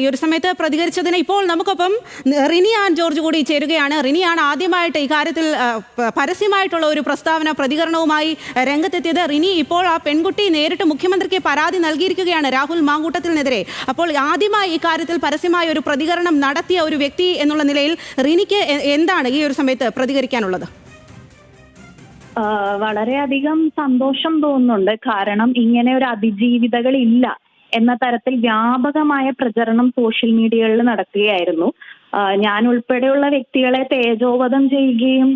ഈ ഒരു സമയത്ത് പ്രതികരിച്ചതിന് ഇപ്പോൾ നമുക്കൊപ്പം റിനി ആൻ ജോർജ് കൂടി ചേരുകയാണ്. റിനിയാണ് ആദ്യമായിട്ട് ഇക്കാര്യത്തിൽ കാര്യത്തിൽ പരസ്യമായിട്ടുള്ള ഒരു പ്രസ്താവന പ്രതികരണവുമായി രംഗത്തെത്തിയത്. റിനി ഇപ്പോൾ ആ പെൺകുട്ടി നേരിട്ട് മുഖ്യമന്ത്രിക്ക് പരാതി നൽകിയിരിക്കുകയാണ് രാഹുൽ മാങ്കൂട്ടത്തിനെതിരെ. അപ്പോൾ ആദ്യമായി ഇക്കാര്യത്തിൽ പരസ്യമായ ഒരു പ്രതികരണം നടത്തിയ ഒരു വ്യക്തി എന്നുള്ള നിലയിൽ റിനിക്ക് എന്താണ് ഈ ഒരു സമയത്ത് പ്രതികരിക്കാനുള്ളത്? വളരെയധികം സന്തോഷം തോന്നുന്നുണ്ട്. കാരണം ഇങ്ങനെ ഒരു അതിജീവിതകൾ ഇല്ല എന്ന തരത്തിൽ വ്യാപകമായ പ്രചരണം സോഷ്യൽ മീഡിയകളിൽ നടക്കുകയായിരുന്നു ഞാൻ ഉൾപ്പെടെയുള്ള വ്യക്തികളെ തേജോവധം ചെയ്യുകയും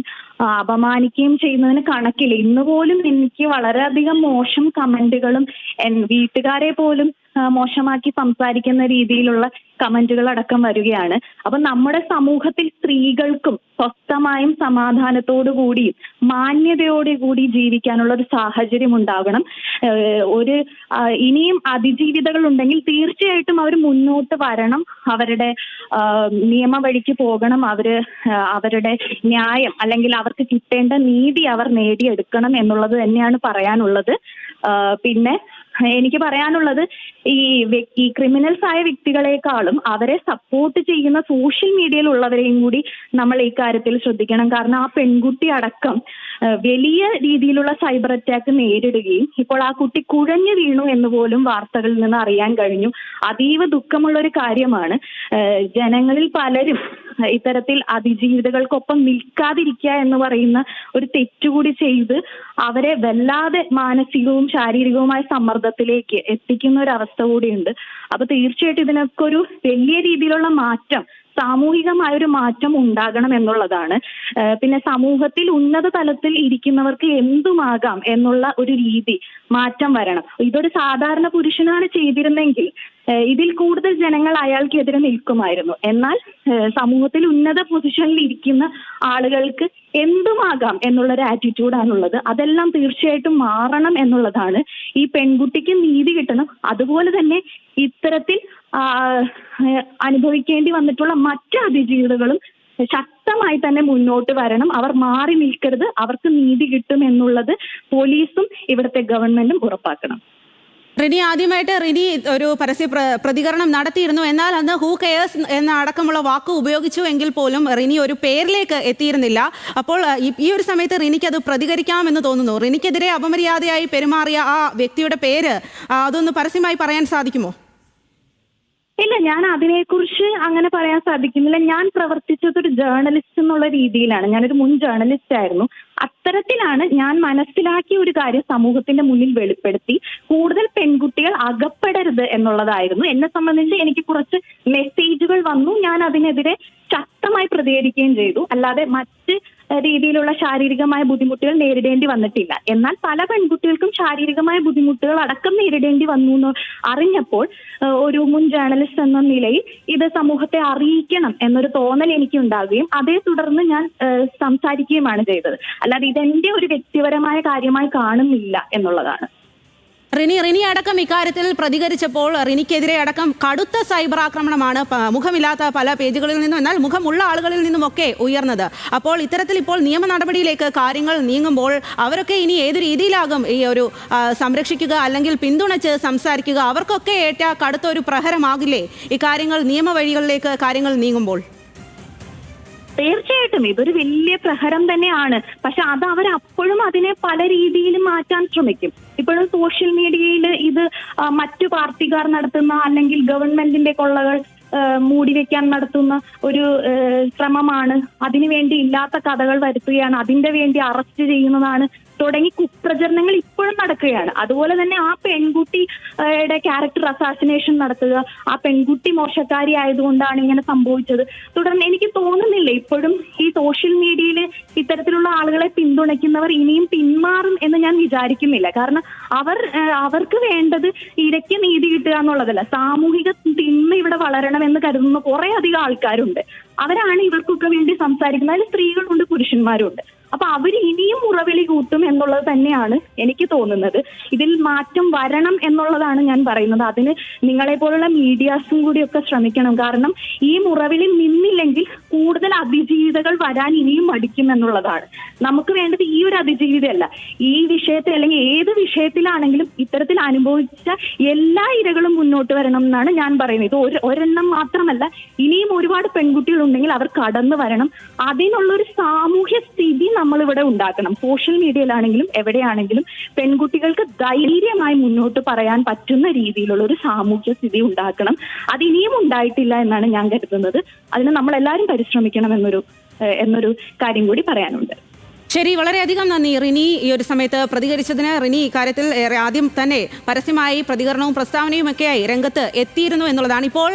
അപമാനിക്കുകയും ചെയ്യുന്നതിന് കണക്കില്ല. ഇന്ന് പോലും എനിക്ക് വളരെയധികം മോശം കമന്റുകളും വീട്ടുകാരെ പോലും മോശമാക്കി സംസാരിക്കുന്ന രീതിയിലുള്ള കമന്റുകൾ അടക്കം വരികയാണ്. അപ്പൊ നമ്മുടെ സമൂഹത്തിൽ സ്ത്രീകൾക്കും സ്വസ്ഥമായും സമാധാനത്തോടു കൂടിയും മാന്യതയോടെ കൂടി ജീവിക്കാനുള്ള ഒരു സാഹചര്യം ഉണ്ടാകണം. ഒരു ഇനിയും അതിജീവിതകൾ ഉണ്ടെങ്കിൽ തീർച്ചയായിട്ടും അവർ മുന്നോട്ട് വരണം. അവരുടെ നിയമവഴിക്ക് പോകണം. അവർ അവരുടെ ന്യായം അല്ലെങ്കിൽ അവർക്ക് കിട്ടേണ്ട നീതി അവർ നേടിയെടുക്കണം എന്നുള്ളത് തന്നെയാണ് പറയാനുള്ളത്. പിന്നെ എനിക്ക് പറയാനുള്ളത് ഈ ഈ ക്രിമിനൽസ് ആയ വ്യക്തികളെക്കാളും അവരെ സപ്പോർട്ട് ചെയ്യുന്ന സോഷ്യൽ മീഡിയയിലുള്ളവരെയും കൂടി നമ്മൾ ഈ കാര്യത്തിൽ ശ്രദ്ധിക്കണം. കാരണം ആ പെൺകുട്ടി അടക്കം വലിയ രീതിയിലുള്ള സൈബർ അറ്റാക്ക് നേരിടുകയും ഇപ്പോൾ ആ കുട്ടി കുഴഞ്ഞു വീണു എന്ന് പോലും വാർത്തകളിൽ നിന്ന് അറിയാൻ കഴിഞ്ഞു. അതീവ ദുഃഖമുള്ള ഒരു കാര്യമാണ് ജനങ്ങളിൽ പലരും ഇത്തരത്തിൽ അതിജീവിതകൾക്കൊപ്പം നിൽക്കാതിരിക്കുക എന്ന് പറയുന്ന ഒരു തെറ്റുകൂടി ചെയ്ത് അവരെ വല്ലാതെ മാനസികവും ശാരീരികവുമായ സമ്മർദ്ദത്തിലേക്ക് എത്തിക്കുന്ന ഒരു അവസ്ഥ കൂടിയുണ്ട്. അപ്പൊ തീർച്ചയായിട്ടും ഇതിനൊക്കെ ഒരു വലിയ രീതിയിലുള്ള മാറ്റം സാമൂഹികമായ ഒരു മാറ്റം ഉണ്ടാകണം എന്നുള്ളതാണ്. പിന്നെ സമൂഹത്തിൽ ഉന്നത തലത്തിൽ ഇരിക്കുന്നവർക്ക് എന്തുമാകാം എന്നുള്ള ഒരു രീതി മാറ്റം വരണം. ഇതൊരു സാധാരണ പുരുഷനാണ് ചെയ്തിരുന്നെങ്കിൽ ഇതിൽ കൂടുതൽ ജനങ്ങൾ അയാൾക്കെതിരെ നിൽക്കുമായിരുന്നു. എന്നാൽ സമൂഹത്തിൽ ഉന്നത പൊസിഷനിൽ ഇരിക്കുന്ന ആളുകൾക്ക് എന്തുമാകാം എന്നുള്ളൊരു ആറ്റിറ്റ്യൂഡാണുള്ളത് അതെല്ലാം തീർച്ചയായിട്ടും മാറണം എന്നുള്ളതാണ്. ഈ പെൺകുട്ടിക്ക് നീതി കിട്ടണം. അതുപോലെ തന്നെ ഇത്തരത്തിൽ അനുഭവിക്കേണ്ടി വന്നിട്ടുള്ള മറ്റ് അതിജീവിതകളും ശക്തമായി തന്നെ മുന്നോട്ട് വരണം. അവർ മാറി നിൽക്കരുത്. അവർക്ക് നീതി കിട്ടും എന്നുള്ളത് പോലീസും ഇവിടുത്തെ ഗവൺമെന്റും ഉറപ്പാക്കണം. റിനി ആദ്യമായിട്ട് റിനി ഒരു പരസ്യ പ്ര- പ്രതികരണം നടത്തിയിരുന്നു. എന്നാൽ അന്ന് ഹൂ കെയേഴ്സ് എന്ന അടക്കമുള്ള വാക്ക് ഉപയോഗിച്ചു എങ്കിൽ പോലും റിനി ഒരു പേരിലേക്ക് എത്തിയിരുന്നില്ല. അപ്പോൾ ഈ- ഒരു സമയത്ത് റിനിക്ക് അത് പ്രതികരിക്കാമെന്ന് തോന്നുന്നു. റിനിക്കെതിരെ അപമര്യാദയായി പെരുമാറിയ ആ വ്യക്തിയുടെ പേര് അതൊന്ന് പരസ്യമായി പറയാൻ സാധിക്കുമോ? ഇല്ല ഞാൻ അതിനെക്കുറിച്ച് അങ്ങനെ പറയാൻ സാധിക്കുന്നില്ല. ഞാൻ പ്രവർത്തിച്ചത് ഒരു ജേർണലിസ്റ്റ് എന്നുള്ള രീതിയിലാണ്. ഞാനൊരു മുൻ ജേർണലിസ്റ്റ് ആയിരുന്നു. അത്തരത്തിലാണ് ഞാൻ മനസ്സിലാക്കിയ ഒരു കാര്യം സമൂഹത്തിന്റെ മുന്നിൽ വെളിപ്പെടുത്തി. കൂടുതൽ പെൺകുട്ടികൾ അകപ്പെടരുത് എന്നുള്ളതായിരുന്നു. എന്നെ സംബന്ധിച്ച് എനിക്ക് കുറച്ച് മെസ്സേജുകൾ വന്നു. ഞാൻ അതിനെതിരെ ശക്തമായി പ്രതികരിക്കുകയും ചെയ്തു. അല്ലാതെ മറ്റ് രീതിയിലുള്ള ശാരീരികമായ ബുദ്ധിമുട്ടുകൾ നേരിടേണ്ടി വന്നിട്ടില്ല. എന്നാൽ പല പെൺകുട്ടികൾക്കും ശാരീരികമായ ബുദ്ധിമുട്ടുകൾ അടക്കം നേരിടേണ്ടി വന്നു എന്ന് അറിഞ്ഞപ്പോൾ ഒരു മുൻ ജേർണലിസ്റ്റ് എന്ന നിലയിൽ ഇത് സമൂഹത്തെ അറിയിക്കണം എന്നൊരു തോന്നൽ എനിക്ക് ഉണ്ടാകുകയും അതേ തുടർന്ന് ഞാൻ സംസാരിക്കുകയുമാണ് ചെയ്തത്. അല്ലാതെ ഇതെന്റെ ഒരു വ്യക്തിപരമായ കാര്യമായി കാണുന്നില്ല എന്നുള്ളതാണ്. റിനി റിനി അടക്കം ഇക്കാര്യത്തിൽ പ്രതികരിച്ചപ്പോൾ റിനിക്കെതിരെ അടക്കം കടുത്ത സൈബർ ആക്രമണമാണ് മുഖമില്ലാത്ത പല പേജുകളിൽ നിന്നും എന്നാൽ മുഖമുള്ള ആളുകളിൽ നിന്നുമൊക്കെ ഉയർന്നത്. അപ്പോൾ ഇത്തരത്തിൽ ഇപ്പോൾ നിയമ നടപടിയിലേക്ക് കാര്യങ്ങൾ നീങ്ങുമ്പോൾ അവരൊക്കെ ഇനി ഏത് രീതിയിലാകും ഈ ഒരു സംരക്ഷിക്കുക അല്ലെങ്കിൽ പിന്തുണച്ച് സംസാരിക്കുക? അവർക്കൊക്കെ ഏറ്റ കടുത്ത ഒരു പ്രഹരമാകില്ലേ? ഇക്കാര്യങ്ങൾ കാര്യങ്ങൾ നിയമവഴികളിലേക്ക് കാര്യങ്ങൾ നീങ്ങുമ്പോൾ. തീർച്ചയായിട്ടും ഇതൊരു വലിയ പ്രഹരം തന്നെയാണ്. പക്ഷെ അത് അവർ അപ്പോഴും അതിനെ പല രീതിയിലും മാറ്റാൻ ശ്രമിക്കും. ഇപ്പോഴും സോഷ്യൽ മീഡിയയിൽ ഇത് മറ്റു പാർട്ടിക്കാർ നടത്തുന്ന അല്ലെങ്കിൽ ഗവൺമെന്റിന്റെ കൊള്ളകൾ മൂടി വെക്കാൻ നടത്തുന്ന ഒരു ശ്രമമാണ്. അതിനുവേണ്ടി ഇല്ലാത്ത കഥകൾ വരുത്തുകയാണ്. അതിന്റെ വേണ്ടി അറസ്റ്റ് ചെയ്യുന്നതാണ് തുടങ്ങി കുപ്രചരണങ്ങൾ ഇപ്പോഴും നടക്കുകയാണ്. അതുപോലെ തന്നെ ആ പെൺകുട്ടിയുടെ ക്യാരക്ടർ അസാസിനേഷൻ നടത്തുക ആ പെൺകുട്ടി മോശക്കാരി ആയതുകൊണ്ടാണ് ഇങ്ങനെ സംഭവിച്ചത്. തുടർന്ന് എനിക്ക് തോന്നുന്നില്ല ഇപ്പോഴും ഈ സോഷ്യൽ മീഡിയയിൽ ഇത്തരത്തിലുള്ള ആളുകളെ പിന്തുണയ്ക്കുന്നവർ ഇനിയും പിന്മാറും എന്ന് ഞാൻ വിചാരിക്കുന്നില്ല. കാരണം അവർ അവർക്ക് വേണ്ടത് ഇരയ്ക്ക് നീതി കിട്ടുക എന്നുള്ളതല്ല. സാമൂഹിക തിന്മ ഇവിടെ വളരണം എന്ന് കരുതുന്ന കുറെ അധികം ആൾക്കാരുണ്ട്. അവരാണ് ഇവർക്കൊക്കെ വേണ്ടി സംസാരിക്കുന്നത്. അതിൽ സ്ത്രീകളുണ്ട് പുരുഷന്മാരുണ്ട്. അപ്പൊ അവർ ഇനിയും ഉറവിളി കൂട്ടും എന്നുള്ളത് തന്നെയാണ് എനിക്ക് തോന്നുന്നത്. ഇതിൽ മാറ്റം വരണം എന്നുള്ളതാണ് ഞാൻ പറയുന്നത്. അതിന് നിങ്ങളെ പോലുള്ള മീഡിയാസും കൂടിയൊക്കെ ശ്രമിക്കണം. കാരണം ഈ മുറവിളി നിന്നില്ലെങ്കിൽ കൂടുതൽ അതിജീവിതകൾ വരാൻ ഇനിയും മടിക്കും എന്നുള്ളതാണ്. നമുക്ക് വേണ്ടത് ഈ ഒരു അതിജീവിതയല്ല. ഈ വിഷയത്തിൽ അല്ലെങ്കിൽ ഏത് വിഷയത്തിലാണെങ്കിലും ഇത്തരത്തിൽ അനുഭവിച്ച എല്ലാ ഇരകളും മുന്നോട്ട് വരണം എന്നാണ് ഞാൻ പറയുന്നത്. ഇത് ഒരു ഒരെണ്ണം മാത്രമല്ല. ഇനിയും ഒരുപാട് പെൺകുട്ടികൾ ഉണ്ടെങ്കിൽ അവർ കടന്നു വരണം. അതിനുള്ള ഒരു സാമൂഹ്യ സ്ഥിതി നമ്മൾ ഇവിടെ ഉണ്ടാക്കണം. സോഷ്യൽ മീഡിയയിലാണെങ്കിലും എവിടെയാണെങ്കിലും പെൺകുട്ടികൾക്ക് ധൈര്യമായി മുന്നോട്ട് പറയാൻ പറ്റുന്ന രീതിയിലുള്ള ഒരു സാമൂഹ്യ സ്ഥിതി ഉണ്ടാക്കണം. അത് ഇനിയും ഉണ്ടായിട്ടില്ല എന്നാണ് ഞാൻ കരുതുന്നത്. അതിന് നമ്മൾ എല്ലാവരും പരിശ്രമിക്കണം എന്നൊരു എന്നൊരു കാര്യം കൂടി പറയാനുണ്ട്. ശരി വളരെയധികം നന്ദി റിനി. ഈ ഒരു സമയത്ത് പ്രതികരിച്ചതിന് റിനി ഇക്കാര്യത്തിൽ ആദ്യം തന്നെ പരസ്യമായി പ്രതികരണവും പ്രസ്താവനയും ഒക്കെയായി രംഗത്ത് എത്തിയിരുന്നു എന്നുള്ളതാണ്. ഇപ്പോൾ